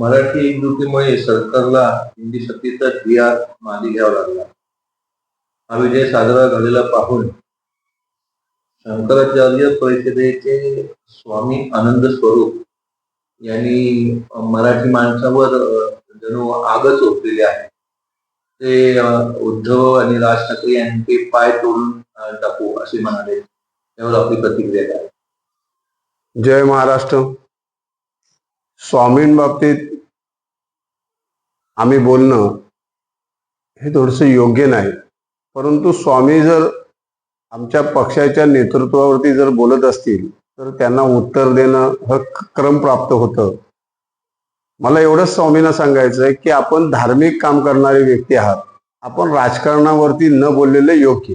मराठी एकजुटीमुळे सरकारला हिंदी शक्तीचा जी मागे घ्यावा लागला. हा विजय साजरा झालेला पाहून शंकराचार्य परिषदेचे स्वामी आनंद स्वरूप यांनी मराठी माणसावर जणू आगच ओढलेली आहे. ते उद्धव आणि राज ठाकरे यांचे पाय तोडून टाकू असे म्हणाले. त्यावर आपली प्रतिक्रिया काय? जय महाराष्ट्र. स्वामींबाबतीत आम्ही बोलणं हे थोडंसं योग्य नाही. परंतु स्वामी जर आमच्या पक्षाच्या नेतृत्वावरती जर बोलत असतील तर त्यांना उत्तर देणं ह क्रम प्राप्त होतं. मला एवढंच स्वामींना सांगायचं आहे की आपण धार्मिक काम करणारे व्यक्ती आहात. आपण राजकारणावरती न बोललेले योग्य.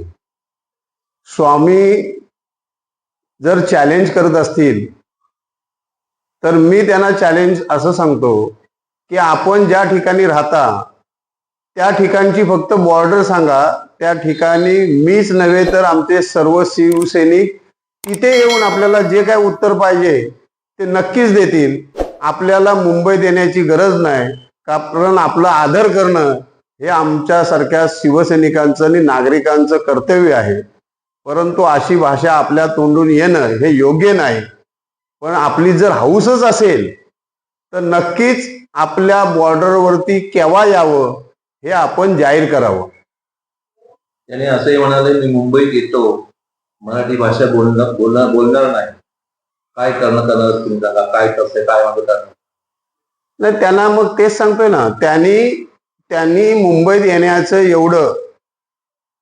स्वामी जर चॅलेंज करत असतील तर मी त्यांना चॅलेंज असं सांगतो की आपण ज्या ठिकाणी राहता त्या ठिकाणची फक्त बॉर्डर सांगा. त्या ठिकाणी मीच नव्हे तर आमचे सर्व शिवसैनिक तिथे येऊन आपल्याला जे काय उत्तर पाहिजे ते नक्कीच देतील. आपल्याला मुंबई देण्याची गरज नाही. कारण आपला आदर करणं हे आमच्यासारख्या शिवसैनिकांचं आणि नागरिकांचं कर्तव्य आहे. परंतु अशी भाषा आपल्या तोंडून येणं हे योग्य नाही. पण आपली जर हौसच असेल तर नक्कीच आपल्या बॉर्डरवरती केव्हा यावं हे आपण जाहीर करावं. त्याने असंही म्हणाले मी मुंबईत येतो मराठी भाषा बोलणार बोलणार बोलणार नाही. काय करण्यात आलं तुम्ही सांगा काय कसं काय मागतात नाही त्यांना मग तेच सांगतोय ना त्यांनी त्यांनी मुंबईत येण्याचं एवढं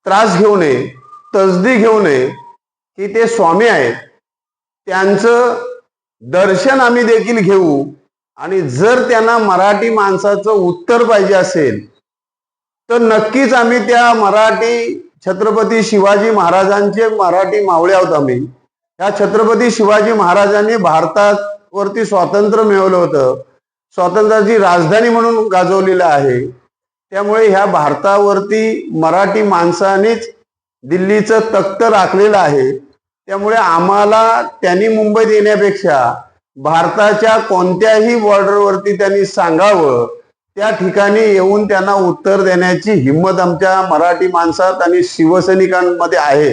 त्रास घेऊ नये तसदी घेऊ नये की ते स्वामी आहेत. त्यांचं दर्शन आम्ही देखील घेऊ. आणि जर त्यांना मराठी माणसाचं उत्तर पाहिजे असेल तर नक्कीच आम्ही त्या मराठी छत्रपती शिवाजी महाराजांचे मराठी मावळे आहोत आम्ही. त्या छत्रपती शिवाजी महाराजांनी भारतावरती स्वातंत्र्य मिळवलं होतं. स्वातंत्र्याची राजधानी म्हणून गाजवलेलं आहे. त्यामुळे ह्या भारतावरती मराठी माणसानेच दिल्लीचं तख्त राखलेलं आहे. त्यामुळे आम्हाला त्यांनी मुंबईत येण्यापेक्षा भारताच्या कोणत्याही बॉर्डरवरती त्यांनी सांगावं त्या ठिकाणी येऊन त्यांना उत्तर देण्याची हिंमत आमच्या मराठी माणसात आणि शिवसैनिकांमध्ये आहे.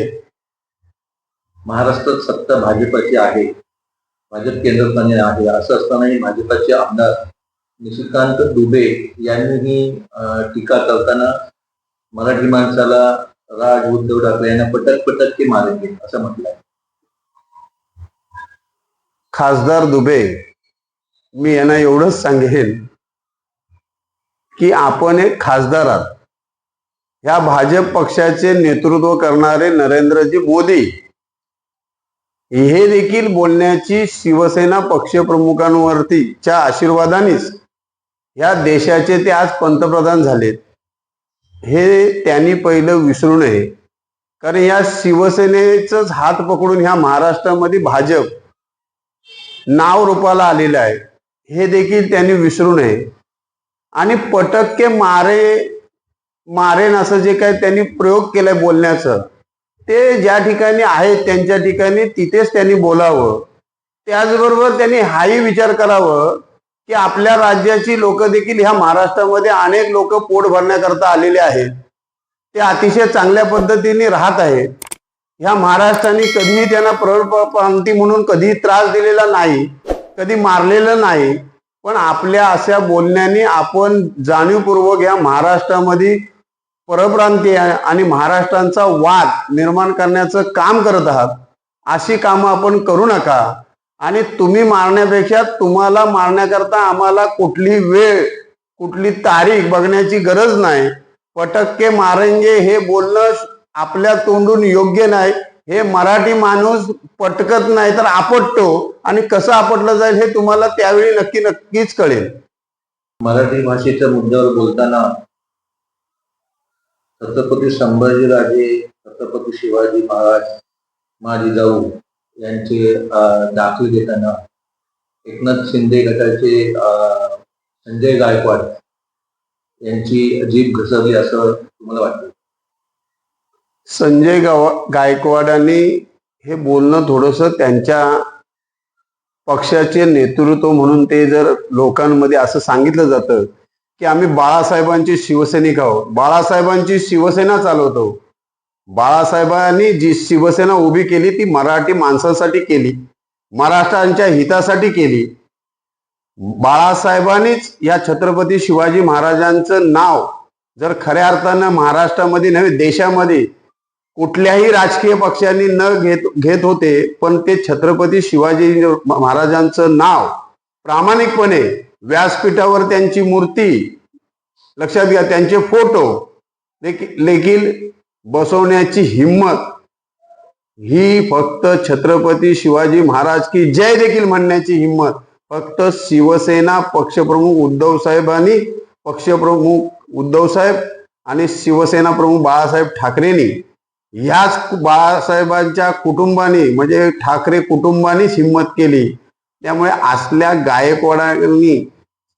महाराष्ट्रात सत्ता भाजपची आहे भाजप केंद्रस्थानी आहे असं असतानाही भाजपाचे आमदार निशिकांत दुबे यांनीही टीका करताना मराठी माणसाला राज उद्धव ठाकरे यांना पटक पटक ते मारेल असं म्हटलं खासदार दुबे मी यांना एवढंच सांगेन की आपण एक खासदार आहात. ह्या भाजप पक्षाचे नेतृत्व करणारे नरेंद्रजी मोदी हे देखील बोलण्याची शिवसेना पक्षप्रमुखांवरतीच्या आशीर्वादानेच ह्या देशाचे ते आज पंतप्रधान झालेत. हे त्यांनी पहिलं विसरू नये. कारण या शिवसेनेचाच हात पकडून ह्या महाराष्ट्रामध्ये भाजप नाव रूपाला आलेलं आहे. हे देखील त्यांनी विसरू नये. आणि पटक्के मारे मारेन असं जे काही त्यांनी प्रयोग केलाय बोलण्याचं ते ज्या ठिकाणी आहेत त्यांच्या ठिकाणी तिथेच त्यांनी बोलावं. त्याचबरोबर त्यांनी हाही विचार करावं की आपल्या राज्याची लोक देखील ह्या महाराष्ट्रामध्ये अनेक लोक पोट भरण्याकरता आलेले आहेत. ते अतिशय चांगल्या पद्धतीने राहत आहेत. ह्या महाराष्ट्राने कधीही त्यांना प्रांती म्हणून कधीही त्रास दिलेला नाही कधी मारलेलं नाही. पण आपल्या अशा बोलण्याने आपण जाणीवपूर्वक या महाराष्ट्रामध्ये परप्रांतीय आणि महाराष्ट्रांचा वाद निर्माण करण्याचं काम करत आहात. अशी कामं आपण करू नका. आणि तुम्ही मारण्यापेक्षा तुम्हाला मारण्याकरता आम्हाला कुठली वेळ कुठली तारीख बघण्याची गरज नाही. पटक्के मारेंगे हे बोलणं आपल्या तोंडून योग्य नाही हे मराठी माणूस पटकत नाही तर आपटतो आणि कसं आपटलं जाईल हे तुम्हाला त्यावेळी नक्की नक्कीच कळेल. मराठी भाषेच्या मुद्द्यावर बोलताना छत्रपती संभाजीराजे छत्रपती शिवाजी महाराज माझी जाऊ यांचे दाखल घेताना एकनाथ शिंदे गटाचे संजय गायकवाड यांची जीभ घसरली असं तुम्हाला वाटतं? संजय गावा गायकवाडांनी हे बोलणं थोडंसं त्यांच्या पक्षाचे नेतृत्व म्हणून ते जर लोकांमध्ये असं सांगितलं जातं की आम्ही बाळासाहेबांचे शिवसैनिक आहोत. बाळासाहेबांची शिवसेना चालवतो. बाळासाहेबांनी जी शिवसेना उभी केली ती मराठी माणसांसाठी केली महाराष्ट्रांच्या हितासाठी केली. बाळासाहेबांनीच या छत्रपती शिवाजी महाराजांचं नाव जर खऱ्या अर्थानं महाराष्ट्रामध्ये नव्हे देशामध्ये कुठल्याही राजकीय पक्षांनी न घेत घेत होते पण ते छत्रपती शिवाजी महाराजांचं नाव प्रामाणिकपणे व्यासपीठावर त्यांची मूर्ती लक्षात घ्या त्यांचे फोटो देखील बसवण्याची हिंमत ही फक्त छत्रपती शिवाजी महाराज की जय देखील म्हणण्याची हिंमत फक्त शिवसेना पक्षप्रमुख उद्धव साहेबांनी पक्षप्रमुख उद्धव साहेब आणि शिवसेना प्रमुख बाळासाहेब ठाकरेंनी ह्याच बाळासाहेबांच्या कुटुंबाने म्हणजे ठाकरे कुटुंबानेच हिंमत केली. त्यामुळे असल्या गायकवाडांनी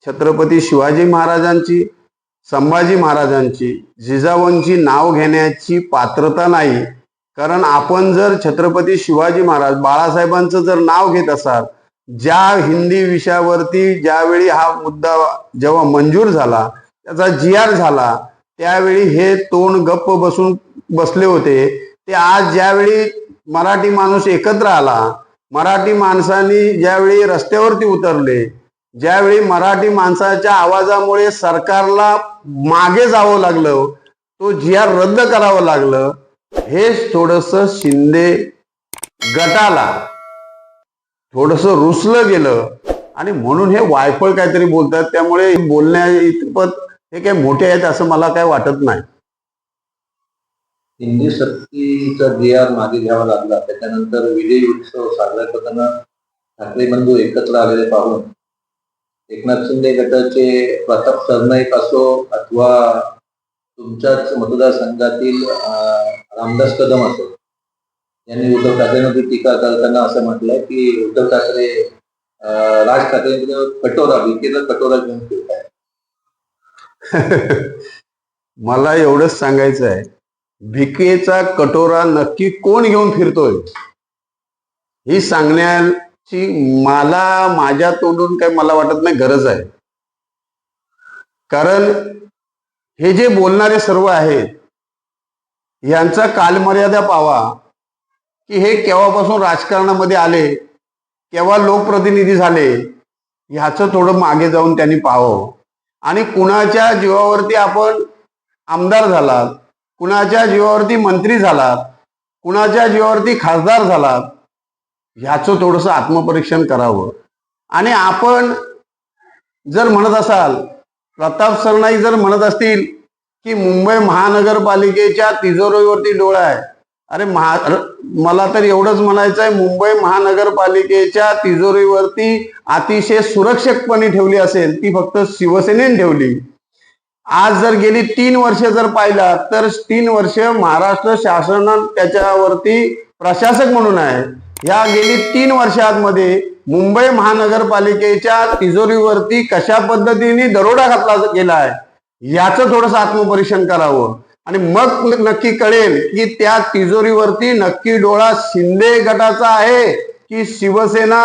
छत्रपती शिवाजी महाराजांची संभाजी महाराजांची जिजाऊंची नाव घेण्याची पात्रता नाही. कारण आपण जर छत्रपती शिवाजी महाराज बाळासाहेबांचं जर नाव घेत असाल ज्या हिंदी विषयावरती ज्यावेळी हा मुद्दा जेव्हा मंजूर झाला त्याचा जी आर झाला त्यावेळी हे तोंड गप्प बसून बसले होते. ते आज ज्यावेळी मराठी माणूस एकत्र आला मराठी माणसांनी ज्यावेळी रस्त्यावरती उतरले ज्यावेळी मराठी माणसाच्या आवाजामुळे सरकारला मागे जावं लागलं तो जी आर रद्द करावं लागलं हेच थोडस शिंदे गटाला थोडस रुसलं गेलं. आणि म्हणून हे वायफळ काहीतरी बोलतात त्यामुळे बोलण्या इतपत हे काही मोठे आहेत असं मला काय वाटत नाही. हिंदी सक्तीचा जे आर मागे घ्यावा लागला. त्याच्यानंतर विजय उत्सव साजरा करताना ठाकरे बंधू एकत्र आलेले पाहून एकनाथ शिंदे गटाचे प्रताप सरनाईक असो अथवा तुमच्याच मतदारसंघातील रामदास कदम असो यांनी उद्धव ठाकरेंवरती टीका करताना असं म्हटलंय की उद्धव ठाकरे राज ठाकरे कटोरा भीतीला कटोरा घेऊन फिरताय आहे. मला एवढंच सांगायचं आहे भिकेचा कटोरा नक्की कोण घेऊन फिरतोय? ही सांगण्याची मला माझ्या तोंडून काही मला वाटत नाही गरज आहे. कारण हे जे बोलणारे सर्व आहेत यांचा कालमर्यादा पावा की हे केव्हापासून राजकारणामध्ये आले केव्हा लोकप्रतिनिधी झाले ह्याचं थोडं मागे जाऊन त्यांनी पाहावं. आणि कुणाच्या जीवावरती आपण आमदार झालात कुणाच्या जीवावरती मंत्री झालात कुणाच्या जीवावरती खासदार झालात ह्याचं थोडंसं आत्मपरीक्षण करावं. आणि आपण जर म्हणत असाल प्रताप सरनाईक जर म्हणत असतील की मुंबई महानगरपालिकेच्या तिजोरीवरती डोळा आहे. अरे महा मला तर एवढंच म्हणायचं आहे मुंबई महानगरपालिकेच्या तिजोरीवरती अतिशय सुरक्षितपणे ठेवली असेल ती फक्त शिवसेनेने ठेवली. आज जर गेली तीन वर्ष जर पाहिला तर तीन वर्ष महाराष्ट्र शासन त्याच्यावरती प्रशासक म्हणून आहे. या गेली तीन वर्षांमध्ये मुंबई महानगरपालिकेच्या तिजोरीवरती कशा पद्धतीने दरोडा घातला गेला आहे याचं थोडंसं आत्मपरीक्षण करावं. आणि मग नक्की कळेल की त्या तिजोरीवरती नक्की डोळा शिंदे गटाचा आहे की शिवसेना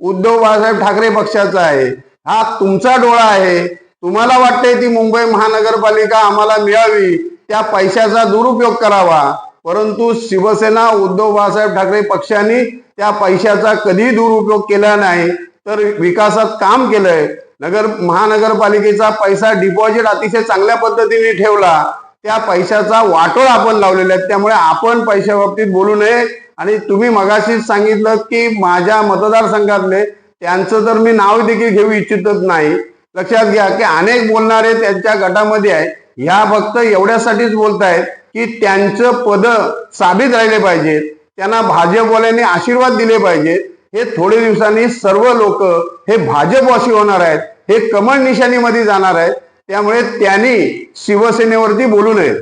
उद्धव बाळासाहेब ठाकरे पक्षाचा आहे. हा तुमचा डोळा आहे. तुम्हाला वाटतंय ती मुंबई महानगरपालिका आम्हाला मिळावी? त्या पैशाचा दुरुपयोग करावा. परंतु शिवसेना उद्धव बाळासाहेब ठाकरे पक्षांनी त्या पैशाचा कधी दुरुपयोग केला नाही तर विकासात काम केलंय. नगर महानगरपालिकेचा पैसा डिपॉझिट अतिशय चांगल्या पद्धतीने ठेवला. त्या पैशाचा वाटोळ आपण लावलेला आहे. त्यामुळे आपण पैशा बाबतीत बोलू नये. आणि तुम्ही मगाशीच सांगितलं की माझ्या मतदारसंघातले त्यांचं तर मी नाव देखील घेऊ इच्छितच नाही. लक्षात घ्या की अनेक बोलणारे त्यांच्या गटामध्ये आहे. ह्या फक्त एवढ्यासाठीच बोलतायत की त्यांचं पद साबित राहिले पाहिजेत. त्यांना भाजपवाल्यांनी आशीर्वाद दिले पाहिजेत. हे थोडे दिवसांनी सर्व लोक हे भाजपवासी होणार आहेत. हे कमळ निशाणीमध्ये जाणार आहेत. त्यामुळे त्यांनी शिवसेनेवरती बोलू नये.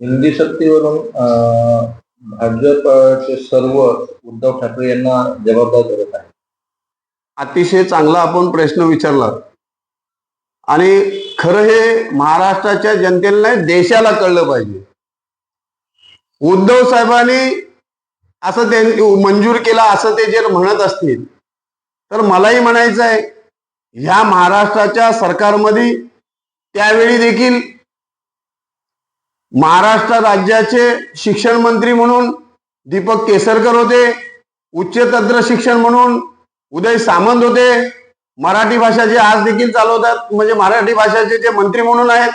हिंदी शक्तीवरून भाजपचे सर्व उद्धव ठाकरे यांना जबाबदार धरत आहे अतिशय चांगला आपण प्रश्न विचारला. आणि खरं हे महाराष्ट्राच्या जनतेला नाही देशाला कळलं पाहिजे. उद्धव साहेबांनी असं ते मंजूर केला असं ते जर म्हणत असतील तर मलाही म्हणायचं आहे ह्या महाराष्ट्राच्या सरकारमध्ये त्यावेळी देखील महाराष्ट्र राज्याचे शिक्षण मंत्री म्हणून दीपक केसरकर होते उच्च तंत्र शिक्षण म्हणून उदय सामंत होते. मराठी भाषा जे आज देखील चालवतात म्हणजे मराठी भाषाचे जे मंत्री म्हणून आहेत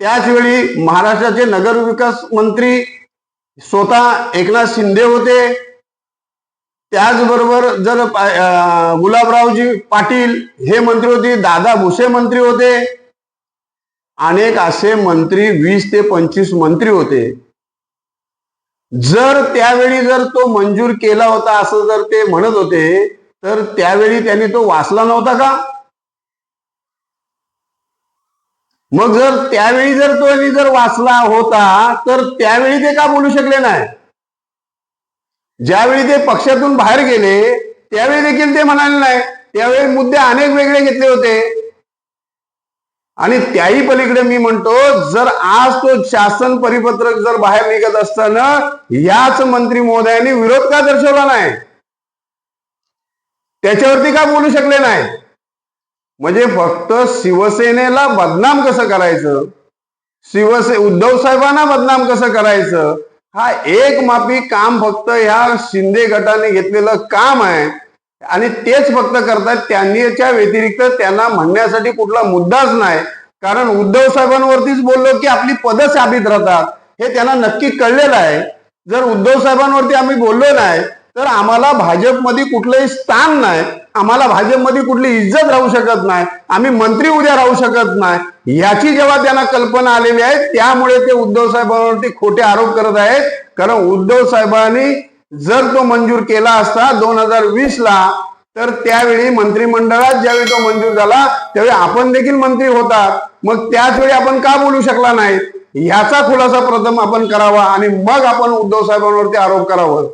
त्याच वेळी महाराष्ट्राचे नगर विकास मंत्री स्वतः एकनाथ शिंदे होते. त्याचबरोबर जर गुलाबरावजी पाटील हे मंत्री होते दादा भुसे मंत्री होते. अनेक असे मंत्री वीस ते पंचवीस मंत्री होते. जर त्यावेळी जर तो मंजूर केला होता असं जर ते म्हणत होते तर त्यावेळी त्यांनी तो वाचला नव्हता का? मग जर त्यावेळी जर तो जर वाचला होता तर त्यावेळी ते का बोलू शकले नाही? ज्यावेळी ते पक्षातून बाहेर गेले त्यावेळी देखील ते म्हणाले नाही. त्यावेळी मुद्दे अनेक वेगळे घेतले होते. आणि त्याही पलीकडे मी म्हणतो जर आज तो शासन परिपत्रक जर बाहेर निघत असताना याच मंत्री महोदयांनी विरोध का दर्शवला नाही? त्याच्यावरती का बोलू शकले नाही? म्हणजे फक्त शिवसेनेला बदनाम कसं करायचं? शिवसे उद्धव साहेबांना बदनाम कसं करायचं? हा एक मापी काम फक्त ह्या शिंदे गटाने घेतलेलं काम आहे. आणि तेच फक्त करतात. त्यांच्या व्यतिरिक्त त्यांना म्हणण्यासाठी कुठला मुद्दाच नाही. कारण उद्धव साहेबांवरतीच बोललो की आपली पदं साबित राहतात. हे त्यांना नक्की कळलेलं आहे. जर उद्धव साहेबांवरती आम्ही बोललो नाही तर आम्हाला भाजपमध्ये कुठलंही स्थान नाही आम्हाला भाजपमध्ये कुठली इज्जत राहू शकत नाही आम्ही मंत्री उद्या राहू शकत नाही याची जेव्हा त्यांना कल्पना आलेली आहे त्यामुळे ते उद्धव साहेबांवरती खोटे आरोप करत आहेत. कारण उद्धव साहेबांनी जर तो मंजूर केला असता दोन हजार वीस ला तर त्यावेळी मंत्रिमंडळात ज्यावेळी तो मंजूर झाला त्यावेळी आपण देखील मंत्री होतात. मग त्याच वेळी आपण का बोलू शकला नाही? याचा खुलासा प्रथम आपण करावा आणि मग आपण उद्धव साहेबांवरती आरोप करावं.